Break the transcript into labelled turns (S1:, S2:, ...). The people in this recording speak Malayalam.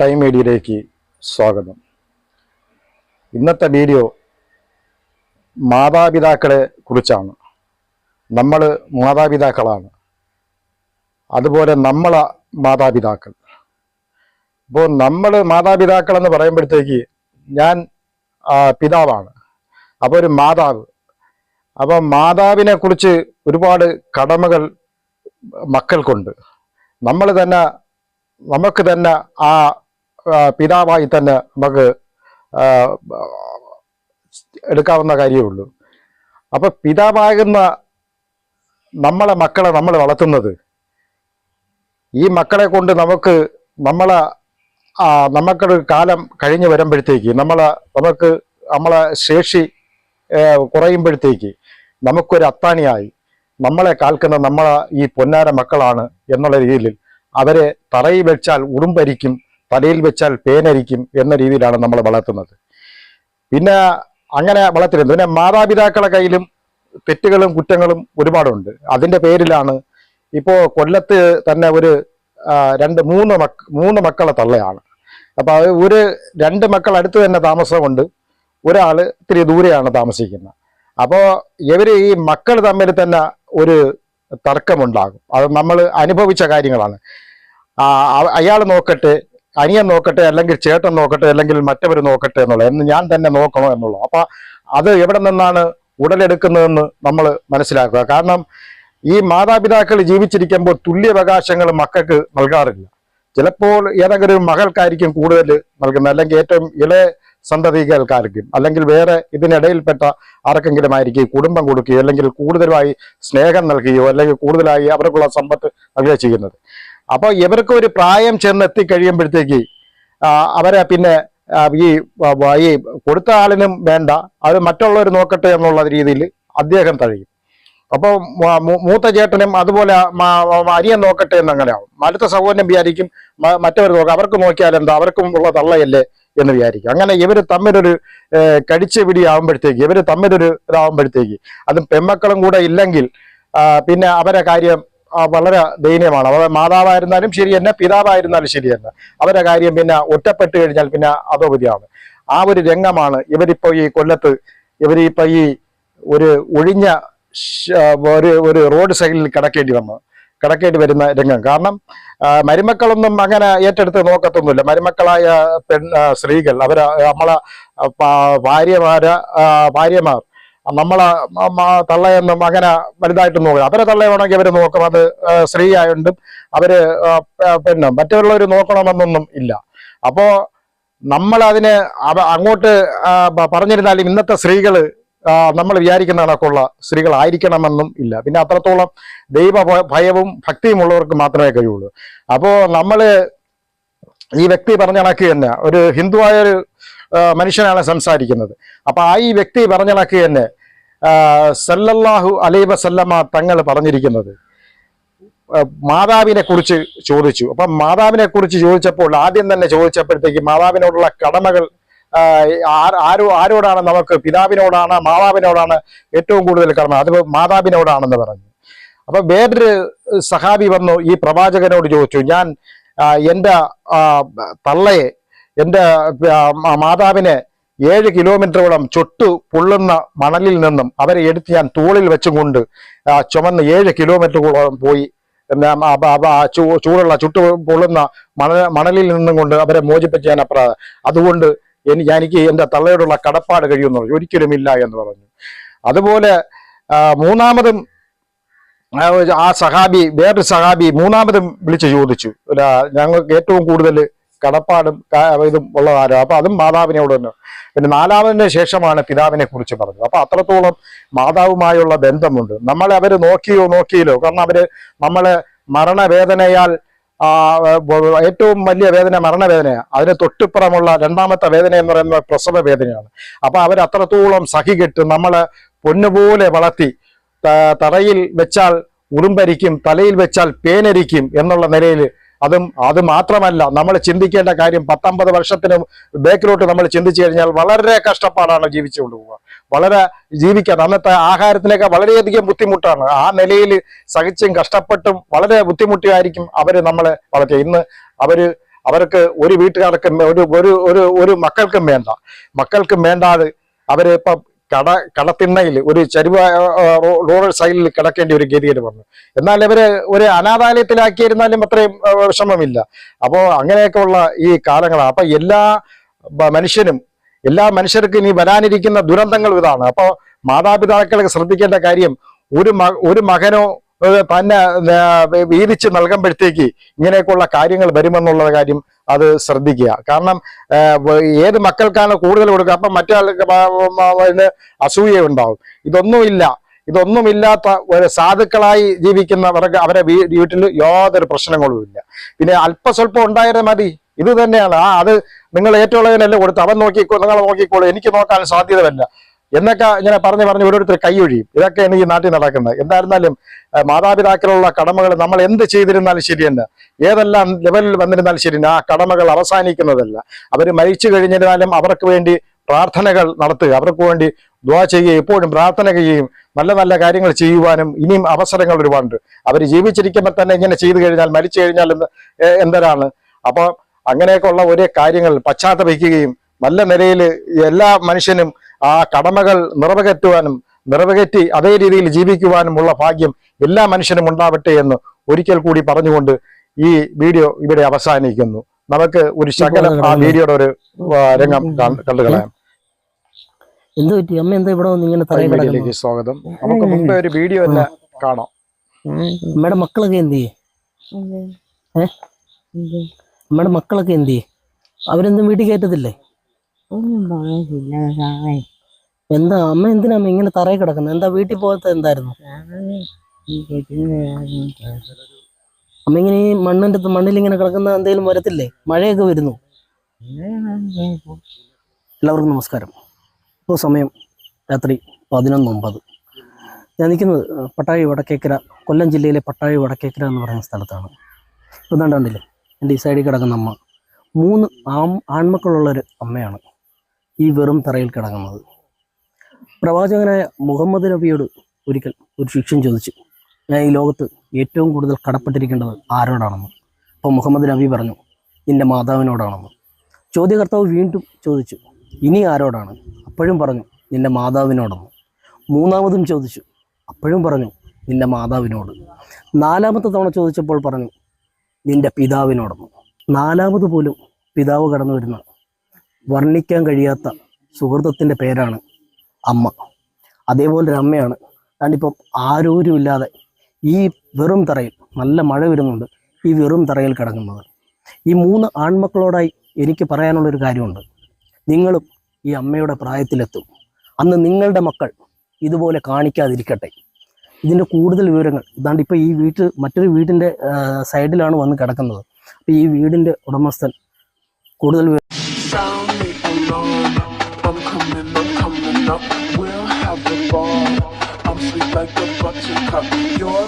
S1: ടൈം മീഡിയയിലേക്ക് സ്വാഗതം. ഇന്നത്തെ വീഡിയോ മാതാപിതാക്കളെ കുറിച്ചാണ്. നമ്മൾ മാതാപിതാക്കളാണ്. അതുപോലെ നമ്മളെ മാതാപിതാക്കൾ. ഇപ്പോൾ നമ്മൾ മാതാപിതാക്കൾ എന്ന് പറയുമ്പോഴത്തേക്ക് ഞാൻ പിതാവാണ്. അപ്പോൾ ഒരു മാതാവ്. അപ്പോൾ മാതാവിനെ കുറിച്ച് ഒരുപാട് കടമകൾ മക്കൾക്കുണ്ട്. നമ്മൾ തന്നെ നമുക്ക് തന്നെ ആ, പിതാവായി തന്നെ നമുക്ക് എടുക്കാവുന്ന കാര്യമേ ഉള്ളൂ അപ്പം പിതാവാകുന്ന നമ്മളെ മക്കളെ നമ്മൾ വളർത്തുന്നത്. ഈ മക്കളെ കൊണ്ട് നമുക്ക് നമ്മളെ നമുക്കൊരു കാലം കഴിഞ്ഞു വരുമ്പോഴത്തേക്ക് നമ്മളെ നമുക്ക് നമ്മളെ ശേഷി കുറയുമ്പോഴത്തേക്ക് നമുക്കൊരു അത്താണിയായി. നമ്മളെ കാൽക്കുന്ന നമ്മളെ ഈ പൊന്നാര മക്കളാണ് എന്നുള്ള രീതിയിൽ അവരെ തറയിൽ വെച്ചാൽ ഉറുമ്പരിക്കും തലയിൽ വെച്ചാൽ പേനരിക്കും എന്ന രീതിയിലാണ് നമ്മൾ വളർത്തുന്നത്. പിന്നെ അങ്ങനെ വളർത്തരുത് പിന്നെ മാതാപിതാക്കളുടെ കയ്യിലും തെറ്റുകളും കുറ്റങ്ങളും ഒരുപാടുണ്ട്. അതിന്റെ പേരിലാണ് ഇപ്പോൾ കൊല്ലത്ത് തന്നെ ഒരു രണ്ട് മൂന്ന് മക്ക മൂന്ന് മക്കളെ തള്ളയാണ്. അപ്പോൾ അത് ഒരു രണ്ട് മക്കൾ അടുത്ത് തന്നെ താമസമുണ്ട്. ഒരാൾ ഇത്തിരി ദൂരെയാണ് താമസിക്കുന്നത്. അപ്പോൾ ഇവർ ഈ മക്കൾ തമ്മിൽ തന്നെ ഒരു തർക്കമുണ്ടാകും. അത് നമ്മൾ അനുഭവിച്ച കാര്യങ്ങളാണ്. അയാൾ നോക്കട്ടെ അനിയൻ നോക്കട്ടെ അല്ലെങ്കിൽ ചേട്ടൻ നോക്കട്ടെ അല്ലെങ്കിൽ മറ്റവർ നോക്കട്ടെ എന്നുള്ളത് എന്ന് ഞാൻ തന്നെ നോക്കണോ എന്നുള്ളത് അപ്പൊ അത് എവിടെ നിന്നാണ് ഉടലെടുക്കുന്നതെന്ന് നമ്മൾ മനസ്സിലാക്കുക. കാരണം ഈ മാതാപിതാക്കൾ ജീവിച്ചിരിക്കുമ്പോൾ തുല്യവകാശങ്ങൾ മക്കൾക്ക് നൽകാറില്ല. ചിലപ്പോൾ ഏതെങ്കിലും മകൾക്കായിരിക്കും കൂടുതൽ നൽകുന്നത് അല്ലെങ്കിൽ ഏറ്റവും ഇളയ സന്തതികൾക്കായിരിക്കും അല്ലെങ്കിൽ വേറെ ഇതിനിടയിൽപ്പെട്ട ആർക്കെങ്കിലും ആയിരിക്കും കുടുംബം കൊടുക്കുകയോ അല്ലെങ്കിൽ കൂടുതലായി സ്നേഹം നൽകുകയോ അല്ലെങ്കിൽ കൂടുതലായി അവർക്കുള്ള സമ്പത്ത് നൽകുകയോ ചെയ്യുന്നത്. അപ്പോൾ ഇവർക്ക് ഒരു പ്രായം ചെന്ന് എത്തിക്കഴിയുമ്പോഴത്തേക്ക് അവരെ പിന്നെ ഈ ഈ കൊടുത്ത ആളിനും വേണ്ട അത് മറ്റുള്ളവർ നോക്കട്ടെ എന്നുള്ള രീതിയിൽ അദ്ദേഹം തഴയും. അപ്പോൾ മൂത്ത ചേട്ടനും അതുപോലെ മ- നോക്കട്ടെ എന്ന് അങ്ങനെ ആവും അടുത്ത സഹോദരൻ വിചാരിക്കും മറ്റവർ നോക്കാം അവർക്ക് നോക്കിയാൽ എന്താ അവർക്കും ഉള്ള തള്ളയല്ലേ എന്ന് വിചാരിക്കും. അങ്ങനെ ഇവർ തമ്മിലൊരു കടിച്ച പിടി ആവുമ്പോഴത്തേക്ക് ഇവർ തമ്മിലൊരു ഇതാവുമ്പോഴത്തേക്ക് അതും പെമ്മക്കളും കൂടെ ഇല്ലെങ്കിൽ പിന്നെ അവരെ കാര്യം വളരെ ദയനീയമാണ്. അവർ മാതാവായിരുന്നാലും ശരി തന്നെ പിതാവായിരുന്നാലും ശരി തന്നെ. അവരുടെ കാര്യം പിന്നെ ഒറ്റപ്പെട്ട് കഴിഞ്ഞാൽ പിന്നെ അതോപതിയാണ് ആ ഒരു രംഗമാണ് ഇവരിപ്പോ ഈ കൊല്ലത്ത് ഇവരിപ്പോ ഈ ഒരു ഒഴിഞ്ഞ ഒരു ഒരു റോഡ് സൈഡിൽ കിടക്കേണ്ടി വന്നു. കിടക്കേണ്ടി വരുന്ന രംഗം. കാരണം മരുമക്കളൊന്നും അങ്ങനെ ഏറ്റെടുത്ത് നോക്കത്തൊന്നുമില്ല. മരുമക്കളായ പെൺ സ്ത്രീകൾ അവർ നമ്മളെ ഭാര്യമാര് ഭാര്യമാർ നമ്മളെ തള്ളയെന്ന് മകന വലുതായിട്ട് നോക്കുക അവരെ തള്ളയാണെങ്കിൽ അവർ നോക്കും. അത് സ്ത്രീ ആയതുകൊണ്ടും അവർ പിന്നെ മറ്റുള്ളവർ നോക്കണമെന്നൊന്നും ഇല്ല. അപ്പോ നമ്മൾ അതിന് അങ്ങോട്ട് പറഞ്ഞിരുന്നാലും ഇന്നത്തെ സ്ത്രീകൾ നമ്മൾ വിചാരിക്കുന്ന കണക്കുള്ള സ്ത്രീകളായിരിക്കണമെന്നും ഇല്ല. പിന്നെ അത്രത്തോളം ദൈവ ഭയവും ഭക്തിയും ഉള്ളവർക്ക് മാത്രമേ കഴിയുള്ളൂ. അപ്പോ നമ്മൾ ഈ വ്യക്തി പറഞ്ഞ കണക്ക് തന്നെ ഒരു ഹിന്ദുവായ ഒരു മനുഷ്യനാണ് സംസാരിക്കുന്നത്. അപ്പൊ ആ ഈ വ്യക്തി പറഞ്ഞ കണക്ക് തന്നെ സല്ലല്ലാഹു അലൈ വസല്ലമ തങ്ങൾ പറഞ്ഞിരിക്കുന്നത്. മാതാവിനെ കുറിച്ച് ചോദിച്ചു. അപ്പൊ മാതാവിനെ കുറിച്ച് ചോദിച്ചപ്പോൾ ആദ്യം തന്നെ ചോദിച്ചപ്പോഴത്തേക്ക് മാതാവിനോടുള്ള കടമകൾ ആരോ ആരോടാണ് നമുക്ക്? പിതാവിനോടാണ് മാതാവിനോടാണ് ഏറ്റവും കൂടുതൽ കടമ. അത് മാതാവിനോടാണെന്ന് പറഞ്ഞു. അപ്പൊ വേറൊരു സഹാബി വന്നു ഈ പ്രവാചകനോട് ചോദിച്ചു ഞാൻ എന്റെ തള്ളയെ എന്റെ മാതാവിനെ ഏഴ് കിലോമീറ്ററോളം ചൊട്ടു പൊള്ളുന്ന മണലിൽ നിന്നും അവരെ എടുത്ത് ഞാൻ തോളിൽ വെച്ചും കൊണ്ട് ചുമന്ന് ഏഴ് കിലോമീറ്ററോളം പോയി. ചൂടുള്ള ചുട്ടു പൊള്ളുന്ന മണ മണലിൽ നിന്നും കൊണ്ട് അവരെ മോചിപ്പിച്ച് ഞാൻ അപ്ര അതുകൊണ്ട് എനിക്ക് എന്റെ തള്ളയോടുള്ള കടപ്പാട് കഴിയുന്നു ഒരിക്കലും ഇല്ല എന്ന് പറഞ്ഞു. അതുപോലെ മൂന്നാമതും ആ, സഹാബി വേറൊരു സഹാബി മൂന്നാമതും വിളിച്ച് ചോദിച്ചു. ഞങ്ങൾക്ക് ഏറ്റവും കൂടുതൽ കടപ്പാടും ഇതും ഉള്ളതാരോ അപ്പൊ അതും മാതാവിനോട് തന്നെ. പിന്നെ നാലാമതിന് ശേഷമാണ് പിതാവിനെ കുറിച്ച് പറഞ്ഞത്. അപ്പൊ അത്രത്തോളം മാതാവുമായുള്ള ബന്ധമുണ്ട്. നമ്മളെ അവർ നോക്കിയോ നോക്കിയില്ലോ. കാരണം അവർ നമ്മളെ മരണവേദനയാൽ ഏറ്റവും വലിയ വേദന മരണവേദനയാണ് അതിന് തൊട്ടിപ്പുറമുള്ള രണ്ടാമത്തെ വേദന എന്ന് പറയുന്നത് പ്രസവ വേദനയാണ് അപ്പൊ അവർ അത്രത്തോളം സഹികെട്ട് നമ്മളെ പൊന്നുപോലെ വളർത്തി തറയിൽ വെച്ചാൽ ഉറുമ്പരിക്കും തലയിൽ വെച്ചാൽ പേനരിക്കും എന്നുള്ള നിലയിൽ അതും അത് മാത്രമല്ല നമ്മൾ ചിന്തിക്കേണ്ട കാര്യം പത്തൊമ്പത് വർഷത്തിന് ബേക്കിലോട്ട് നമ്മൾ ചിന്തിച്ചു കഴിഞ്ഞാൽ വളരെ കഷ്ടപ്പാടാണ് ജീവിച്ചുകൊണ്ട് പോവുക. വളരെ ജീവിക്കാൻ അന്നത്തെ ആഹാരത്തിനൊക്കെ വളരെയധികം ബുദ്ധിമുട്ടാണ്. ആ നിലയിൽ സഹിച്ചും കഷ്ടപ്പെട്ടും വളരെ ബുദ്ധിമുട്ടിയായിരിക്കും അവർ നമ്മളെ വളർത്തിയത് ഇന്ന് അവർ അവർക്ക് ഒരു വീട്ടുകാർക്കും ഒരു ഒരു ഒരു മക്കൾക്കും വേണ്ട. മക്കൾക്കും വേണ്ടാതെ അവരെ ഇപ്പൊ കട കടത്തിണ്ണയിൽ ഒരു ചരിവ റൂറൽ സൈഡിൽ കിടക്കേണ്ട ഒരു ഗതികേട് പറഞ്ഞു എന്നാൽ ഇവർ ഒരു അനാഥാലയത്തിലാക്കിയിരുന്നാലും അത്രയും വിഷമമില്ല. അപ്പോ അങ്ങനെയൊക്കെ ഉള്ള ഈ കാലങ്ങളാണ് അപ്പൊ എല്ലാ മനുഷ്യനും എല്ലാ മനുഷ്യർക്കും ഇനി വരാനിരിക്കുന്ന ദുരന്തങ്ങൾ ഇതാണ്. അപ്പൊ മാതാപിതാക്കളെ ശ്രദ്ധിക്കേണ്ട കാര്യം ഒരു ഒരു മകനോ തന്നെ വീതിച്ച് നൽകുമ്പോഴത്തേക്ക് ഇങ്ങനെയൊക്കെയുള്ള കാര്യങ്ങൾ വരുമെന്നുള്ള കാര്യം അത് ശ്രദ്ധിക്കുക. കാരണം ഏത് മക്കൾക്കാണ് കൂടുതൽ കൊടുക്കുക? അപ്പം മറ്റേ ആൾക്ക് അസൂയ ഉണ്ടാവും ഇതൊന്നുമില്ല. ഇതൊന്നുമില്ലാത്ത ഒരു സാധുക്കളായി ജീവിക്കുന്നവർക്ക് അവരെ വീട്ടിൽ യാതൊരു പ്രശ്നങ്ങളുമില്ല. പിന്നെ അല്പസ്വല്പം ഉണ്ടായാലും മതി. ഇത് തന്നെയാണ്. ആ അത് നിങ്ങൾ ഏറ്റവും ഉള്ളതിനെല്ലാം കൊടുത്ത് അവൻ നോക്കിക്കോ നിങ്ങൾ നോക്കിക്കോളൂ. എനിക്ക് നോക്കാൻ സാധ്യതയല്ല. എന്നൊക്കെ ഇങ്ങനെ പറഞ്ഞ് പറഞ്ഞ് ഓരോരുത്തർ കൈയൊഴിയും ഇതൊക്കെയാണ് ഈ നാട്ടിൽ നടക്കുന്നത്. എന്തായിരുന്നാലും മാതാപിതാക്കളുള്ള കടമകൾ നമ്മൾ എന്ത് ചെയ്തിരുന്നാലും ശരി ഏതെല്ലാം ലെവലിൽ വന്നിരുന്നാലും ശരി ആ കടമകൾ അവസാനിക്കുന്നതല്ല. അവർ മരിച്ചു കഴിഞ്ഞിരുന്നാലും അവർക്ക് വേണ്ടി പ്രാർത്ഥനകൾ നടത്തുക. അവർക്ക് വേണ്ടി ദ്വാ ചെയ്യുകയും എപ്പോഴും പ്രാർത്ഥന ചെയ്യുകയും നല്ല നല്ല കാര്യങ്ങൾ ചെയ്യുവാനും ഇനിയും അവസരങ്ങൾ ഒരുപാടുണ്ട്. അവർ ജീവിച്ചിരിക്കുമ്പോൾ തന്നെ ഇങ്ങനെ ചെയ്തു കഴിഞ്ഞാൽ മരിച്ചു കഴിഞ്ഞാൽ എന്തരാണ്? അപ്പൊ അങ്ങനെയൊക്കെ ഉള്ള ഒരേ കാര്യങ്ങൾ പശ്ചാത്തപിക്കുകയും നല്ല നിലയിൽ എല്ലാ മനുഷ്യനും ആ കടമകൾ നിറവേറ്റുവാനും നിറവേറ്റി അതേ രീതിയിൽ ജീവിക്കുവാനുമുള്ള ഭാഗ്യം എല്ലാ മനുഷ്യനും ഉണ്ടാവട്ടെ എന്ന് ഒരിക്കൽ കൂടി പറഞ്ഞുകൊണ്ട് ഈ വീഡിയോ ഇവിടെ അവസാനിക്കുന്നു. നമുക്ക് ഒരു ശകലം ആ വീഡിയോയുടെ ഒരു രംഗം കണ്ടുകളയാം കണ്ടു കളയാം.
S2: എന്ത് പറ്റി? അമ്മ എന്താ ഇവിടെ ഇങ്ങനെ
S1: വീഡിയോയിലേക്ക് സ്വാഗതം. നമുക്ക് മുമ്പേ ഒരു വീഡിയോ അല്ല കാണാം.
S2: അമ്മയുടെ മക്കളൊക്കെ എന്ത് ചെയ്യേ? അമ്മയുടെ മക്കളൊക്കെ എന്ത് ചെയ്യേ? അവരെന്തും വീട്ടിൽ കയറ്റത്തില്ലേ?
S3: ഒന്നും പറഞ്ഞില്ല സാറേ.
S2: എന്താ? അമ്മ എന്തിനാ അമ്മ ഇങ്ങനെ തറയിൽ കിടക്കുന്നത് എന്താ വീട്ടിൽ പോകാത്ത എന്തായിരുന്നു? അമ്മ ഇങ്ങനെ ഈ മണ്ണിന്റെ മണ്ണിൽ ഇങ്ങനെ കിടക്കുന്ന എന്തെങ്കിലും വരത്തില്ലേ? മഴയൊക്കെ വരുന്നു. എല്ലാവർക്കും നമസ്കാരം. ഇപ്പോൾ സമയം രാത്രി പതിനൊന്നൊമ്പത്. ഞാൻ നിൽക്കുന്നത് പട്ടാഴി വടക്കേക്കര കൊല്ലം ജില്ലയിലെ പട്ടാഴി വടക്കേക്കര എന്ന് പറയുന്ന സ്ഥലത്താണ്. ഇപ്പം കണ്ടില്ലേ? എന്റെ ഈ സൈഡിൽ കിടക്കുന്ന അമ്മ. മൂന്ന് ആൺ ആൺമക്കളുള്ളൊരു അമ്മയാണ്. ഈ വെറും തറയിൽ കിടങ്ങുന്നത് പ്രവാചകനായ മുഹമ്മദ് നബിയോട് ഒരിക്കൽ ഒരു ശിക്ഷൻ ചോദിച്ചു. ഞാൻ ഈ ലോകത്ത് ഏറ്റവും കൂടുതൽ കടപ്പെട്ടിരിക്കേണ്ടത് ആരോടാണെന്ന്. അപ്പോൾ മുഹമ്മദ് നബി പറഞ്ഞു എന്റെ മാതാവിനോടാണെന്ന്. ചോദ്യകർത്താവ് വീണ്ടും ചോദിച്ചു ഇനി ആരോടാണ്? അപ്പോഴും പറഞ്ഞു നിന്റെ മാതാവിനോടെന്ന്. മൂന്നാമതും ചോദിച്ചു അപ്പോഴും പറഞ്ഞു നിന്റെ മാതാവിനോട്. നാലാമത്തെ തവണ ചോദിച്ചപ്പോൾ പറഞ്ഞു നിന്റെ പിതാവിനോടെന്ന്. നാലാമത് പോലും പിതാവ് കടന്നു വരുന്ന വർണിക്കാൻ കഴിയാത്ത സുഹൃത്തത്തിന്റെ പേരാണ് അമ്മ. അതേപോലെ ഒരു അമ്മയാണ്. ഞാനിപ്പം ആരോരും ഇല്ലാതെ ഈ വെറും തറയിൽ നല്ല മഴ വരുന്നുണ്ട് ഈ വെറും തറയിൽ കിടക്കുന്നത്. ഈ മൂന്ന് ആൺമക്കളോടായി എനിക്ക് പറയാനുള്ളൊരു കാര്യമുണ്ട്. നിങ്ങളും ഈ അമ്മയുടെ പ്രായത്തിലെത്തും. അന്ന് നിങ്ങളുടെ മക്കൾ ഇതുപോലെ കാണിക്കാതിരിക്കട്ടെ. ഇതിന്റെ കൂടുതൽ വിവരങ്ങൾ ഇതാണ്ട് ഇപ്പോൾ ഈ വീട്ടിൽ മറ്റൊരു വീടിന്റെ സൈഡിലാണ് വന്ന് കിടക്കുന്നത്. അപ്പോൾ ഈ വീടിന്റെ ഉടമസ്ഥൻ കൂടുതൽ
S4: I'm coming, I'm coming up. We'll have a ball. I'm sweet like a buttercup. You're